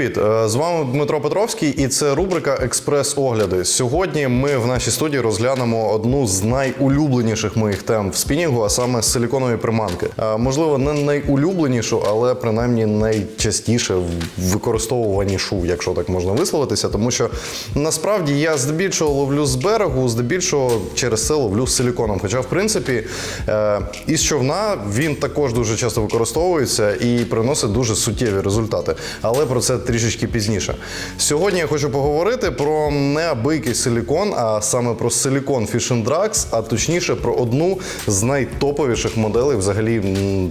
Привіт, е, з вами Дмитро Петровський, і це рубрика Експрес-огляди. Сьогодні ми в нашій студії розглянемо одну з найулюбленіших моїх тем в спінінгу, а саме силіконові приманки. Е, Можливо, не найулюбленішу, але принаймні найчастіше використовуванішу, якщо так можна висловитися, тому що насправді я здебільшого ловлю з берегу, здебільшого через це ловлю з силіконом. Хоча, в принципі, е, із човна він також дуже часто використовується і приносить дуже суттєві результати. Але про це трішечки пізніше. Сьогодні я хочу поговорити про неабийкий силікон, а саме про силікон Fish Drax, а точніше про одну з найтоповіших моделей, взагалі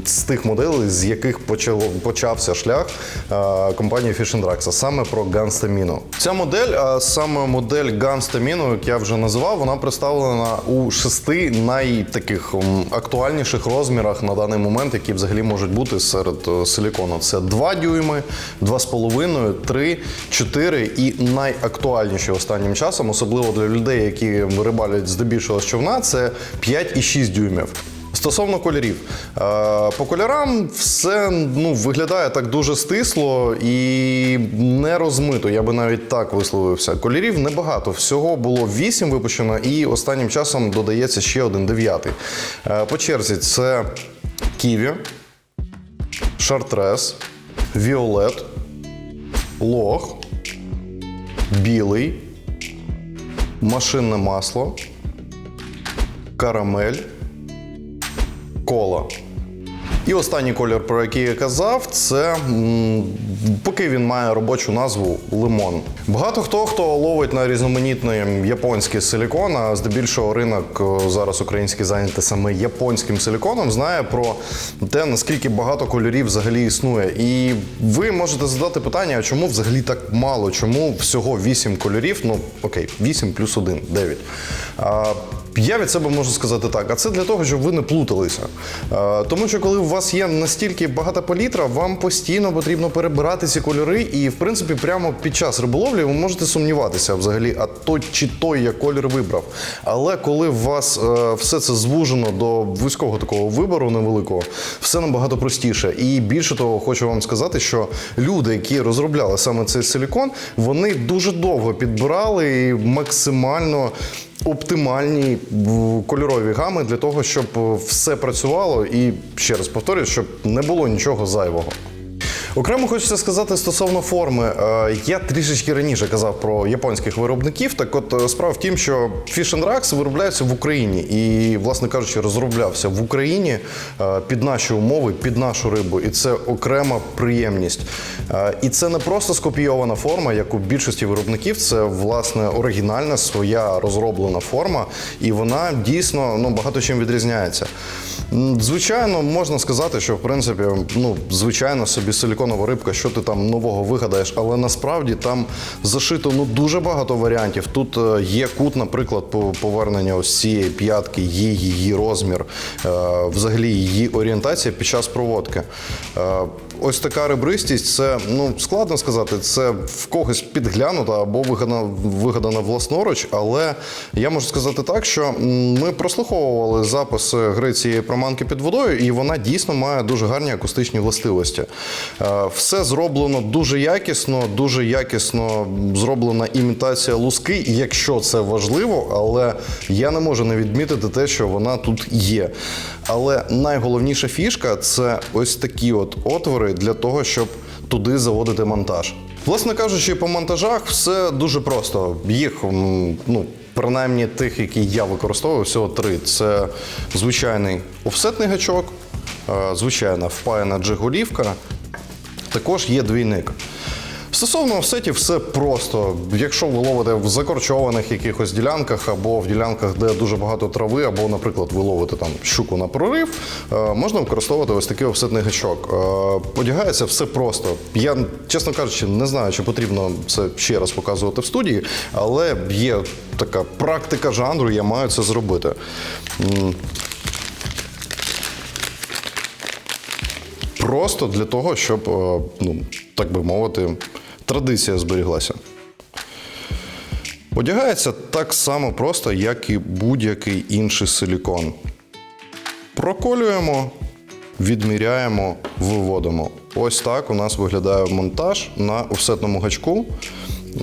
з тих моделей, з яких почало, почався шлях е, компанії Fish Drax, а саме про Gunstamino. Ця модель, а саме модель Gunstamino, як я вже називав, вона представлена у шести найтаких актуальніших розмірах на даний момент, які взагалі можуть бути серед е, силікону. Це 2 дюйми, 2,5, 3, 4 і найактуальніші останнім часом, особливо для людей, які рибалять здебільшого з човна, це 5 і 6 дюймів. Стосовно кольорів, Е, по кольорам все ну, виглядає так дуже стисло і не розмито. Я би навіть так висловився. Кольорів небагато. Всього було 8 випущено, і останнім часом додається ще один дев'ятий. Е, По черзі це Ківі, Шартрес, Віолет, Лох, Білий, Машинне масло, Карамель, Кола. І останній колір, про який я казав, це поки він має робочу назву лимон. Багато хто хто ловить на різноманітний японський силікон, а здебільшого ринок зараз український зайнятий саме японським силіконом, знає про те, наскільки багато кольорів взагалі існує. І ви можете задати питання, а чому взагалі так мало? Чому всього 8 кольорів? Ну окей, 8 плюс 1, 9. А, я від себе можу сказати так, а це для того, щоб ви не плуталися. Тому що коли у вас є настільки багата палітра, вам постійно потрібно перебирати ці кольори, і в принципі, прямо під час риболовлі ви можете сумніватися взагалі, а той чи той я колір вибрав. Але коли у вас е, все це звужено до вузького такого вибору невеликого, все набагато простіше. І більше того, хочу вам сказати, що люди, які розробляли саме цей силікон, вони дуже довго підбирали і максимально оптимальні кольорові гами для того, щоб е, все працювало і ще раз повторюю, щоб не було нічого зайвого. Окремо хочеться сказати стосовно форми. Е, Я трішечки раніше казав про японських виробників. Так от е, справа в тім, що Fish Rax виробляється в Україні і, власне кажучи, розроблявся в Україні е, під наші умови, під нашу рибу. І це окрема приємність. І це не просто скопійована форма, як у більшості виробників. Це власне оригінальна своя розроблена форма, і вона дійсно ну, багато чим відрізняється. Звичайно, можна сказати, що в принципі, ну, звичайно, собі силіконова рибка, що ти там нового вигадаєш, але насправді там зашито ну дуже багато варіантів. Тут е, є кут, наприклад, повернення ось цієї п'ятки, її, її розмір, е, взагалі її орієнтація під час проводки. Ось така ребристість, це ну складно сказати, це в когось підглянута або вигадана, вигадана власноруч. Але я можу сказати так, що ми прослуховували запис гри цієї проманки під водою, і вона дійсно має дуже гарні акустичні властивості. Е, Все зроблено дуже якісно, дуже якісно зроблена імітація луски, якщо це важливо, але я не можу не відмітити те, що вона тут є. Але найголовніша фішка це ось такі от отвори для того, щоб туди заводити монтаж. Власне кажучи, по монтажах все дуже просто. Їх ну. Принаймні тих, які я використовую, всього три. Це звичайний офсетний гачок, е, звичайна впаяна джиголівка, також є двійник. Стосовно офсетів, все просто. Якщо ви ловите в закорчованих якихось ділянках або в ділянках, де дуже багато трави, або, наприклад, ви ловите там щуку на прорив, е, можна використовувати ось такий офсетний гачок. Е, Подягається все просто. Я, чесно кажучи, не знаю, чи потрібно це ще раз показувати в студії, але є така практика жанру, я маю це зробити. Просто для того, щоб, е, ну, так би мовити, традиція зберіглася. Одягається так само просто, як і будь-який інший силікон. Проколюємо, відміряємо, виводимо. ось так у нас виглядає монтаж на офсетному гачку.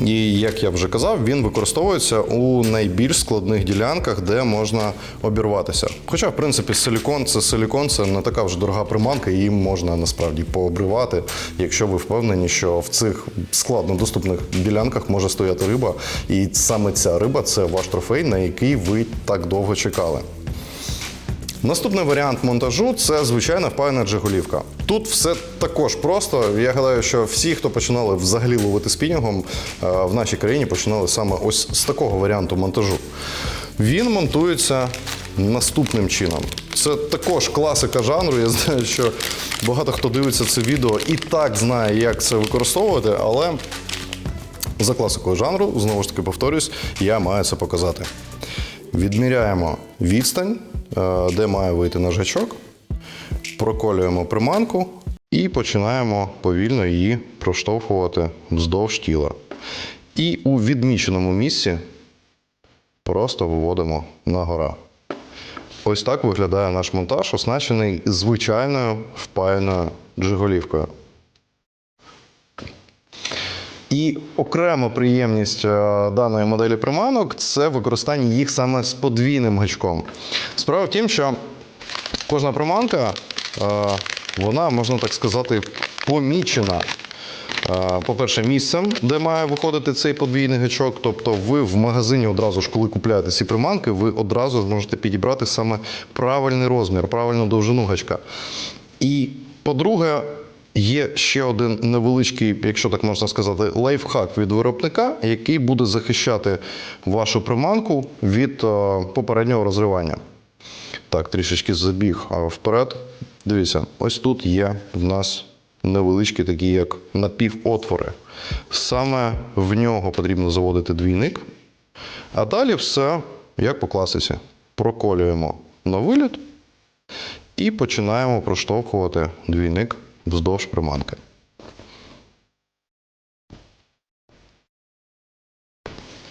І як я вже казав, він використовується у найбільш складних ділянках, де можна обірватися. Хоча, в принципі, силікон це силікон, це не така вже дорога приманка, її можна насправді пообривати, якщо ви впевнені, що в цих складно доступних ділянках може стояти риба, і саме ця риба це ваш трофей, на який ви так довго чекали. Наступний варіант монтажу це звичайна впаяна джиголівка. Тут все також просто. Я гадаю, що всі, хто починали взагалі ловити спінінгом е, в нашій країні, починали саме ось з такого варіанту монтажу. Він монтується наступним чином. Це також класика жанру. Я знаю, що багато хто дивиться це відео і так знає, як це використовувати, але за класикою жанру, знову ж таки повторюсь, я маю це показати. Відміряємо відстань, де має вийти наш гачок, проколюємо приманку і починаємо повільно її проштовхувати вздовж тіла. І у відміченому місці просто виводимо на гора. Ось так виглядає наш монтаж, оснащений звичайною впаяною джиголівкою. І окрема приємність е, даної моделі приманок це використання їх саме з подвійним гачком. Справа в тім, що кожна приманка, е, вона, можна так сказати, помічена. Е, По-перше, місцем, де має виходити цей подвійний гачок. Тобто ви в магазині одразу ж, коли купуєте ці приманки, ви одразу зможете підібрати саме правильний розмір, правильну довжину гачка. І по-друге, є ще один невеличкий, якщо так можна сказати, лайфхак від виробника, який буде захищати вашу приманку від е, попереднього розривання. Так, трішечки забіг вперед. Дивіться, ось тут є в нас невеличкі такі, як напівотвори. Саме в нього потрібно заводити двійник. А далі все як по класиці. Проколюємо на виліт і починаємо проштовхувати двійник вздовж приманки.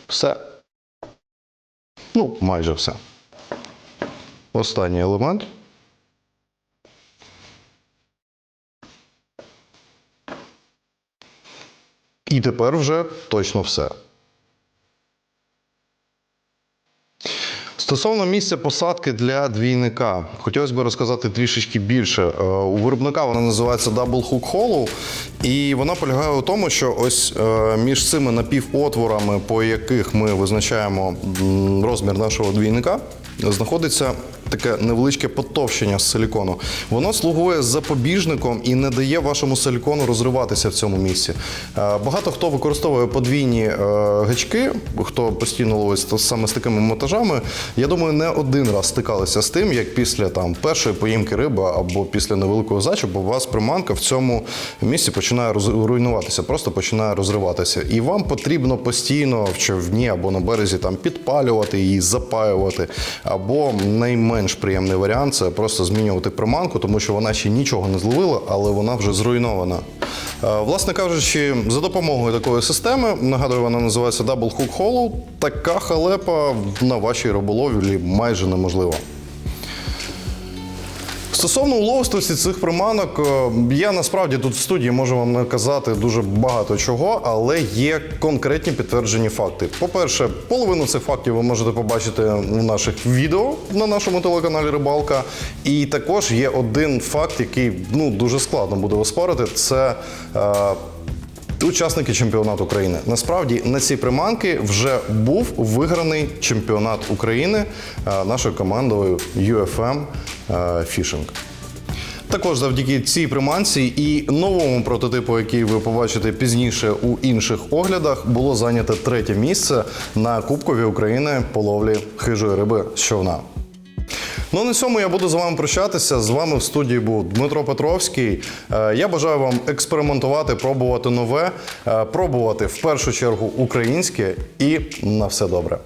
Все. Ну, майже все. Останній елемент. І тепер вже точно все. Стосовно місця посадки для двійника, хотілося б розказати трішечки більше. Е, У виробника вона називається Double Hook Hollow, і вона полягає у тому, що ось е, між цими напівотворами, по яких ми визначаємо розмір нашого двійника, знаходиться таке невеличке потовщення з силікону. Воно слугує запобіжником і не дає вашому силікону розриватися в цьому місці. Е, Багато хто використовує подвійні гачки, хто постійно ловить саме з такими монтажами. Я думаю, не один раз стикалися з тим, як після там першої поїмки риби або після невеликого зачепу у вас приманка в цьому місці починає роз- руйнуватися, просто починає розриватися. І вам потрібно постійно в човні або на березі там підпалювати її, запаювати. Або найменш приємний варіант це просто змінювати приманку, тому що вона ще нічого не зловила, але вона вже зруйнована. Е, Власне кажучи, за допомогою такої системи, нагадую, вона називається Double Hook Hollow, така халепа на вашій роболовлі майже неможлива. Стосовно уловистості цих приманок, е, я насправді тут в студії можу вам наказати дуже багато чого, але є конкретні підтверджені факти. По-перше, половину цих фактів ви можете побачити в наших відео на нашому телеканалі Рибалка. І також є один факт, який ну дуже складно буде оспорити. Це е, Учасники чемпіонату України. Насправді на ці приманки вже був виграний чемпіонат України е, нашою командою UFM е, Fishing. Також завдяки цій приманці і новому прототипу, який ви побачите пізніше у інших оглядах, було зайняте третє місце на Кубкові України по ловлі хижої риби з човна. Ну на цьому я буду з вами прощатися. З вами в студії був Дмитро Петровський. Е, Я бажаю вам експериментувати, пробувати нове, е, пробувати в першу чергу українське і на все добре.